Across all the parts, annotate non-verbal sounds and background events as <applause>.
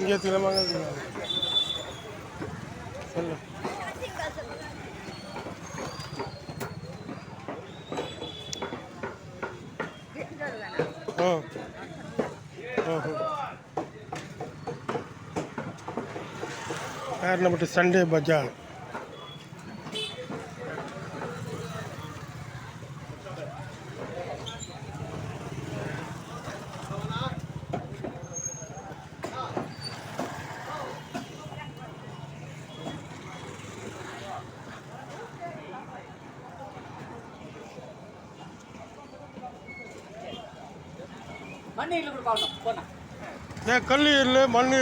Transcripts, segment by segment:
இங்கே தினமாக எடுத்துக்கலாம் சொல்லு. ஆ ஓஹோ. காரணப்பட்டு சண்டே பஜார். ஏன் கல் ஏரில் மண்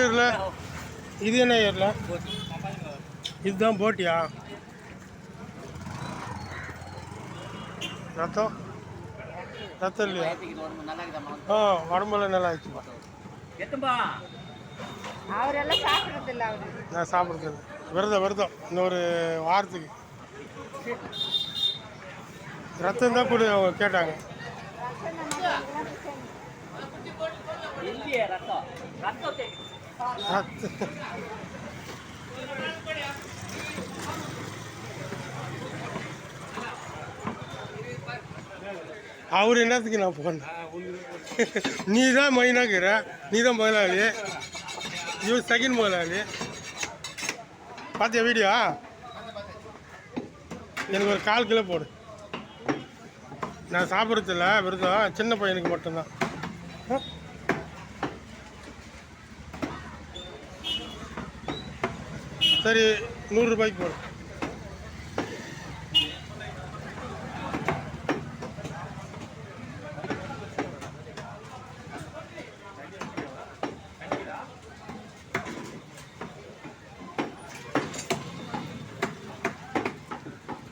இது என்ன ஏரில்? இதுதான் போட்டியா? ரத்தம்? ரத்தம் இல்லையா? ஆ உடம்புல நல்லா ஆயிடுச்சுப்பா எத்தும்பா அவரெல்லாம் சாப்பிட்றது இல்லை அவரு. நான் சாப்பிட்றது. விரதம் விரதம். இன்னொரு வாரத்துக்கு. ரத்தம் தான் கொடு அவங்க கேட்டாங்க. ரத்தம் ரத்தம் அவர் என்னத்துக்கு நான் போனேன் <laughs> நீ தான் மைனாக்குற? நீ தான் முதலாளி. இவர் செகண்ட் முதலாளி. பார்த்தியா வீடியோ எனக்கு ஒரு கால் கிலோ போடு. நான் சாப்பிட்றதில்ல விருதம் சின்ன பையனுக்கு மட்டும்தான். சரி நூறுரூபாய்க்கு போடு.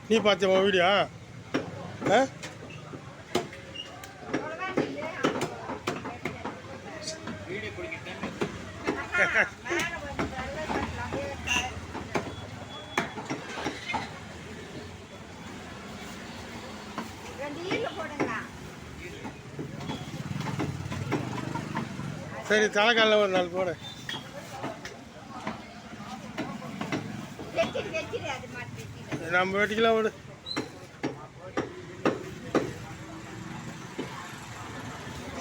நீ பார்த்தியா வீடியோ? ஆ? வீடியோ <laughs> சரி தலைக்காலில் ஒரு நாள் போடு. நம்ம வீட்டுக்கெல்லாம் விடு.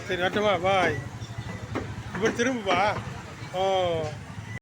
சரி வரட்டுமா? பாய். இப்படி திரும்புப்பா ஓ.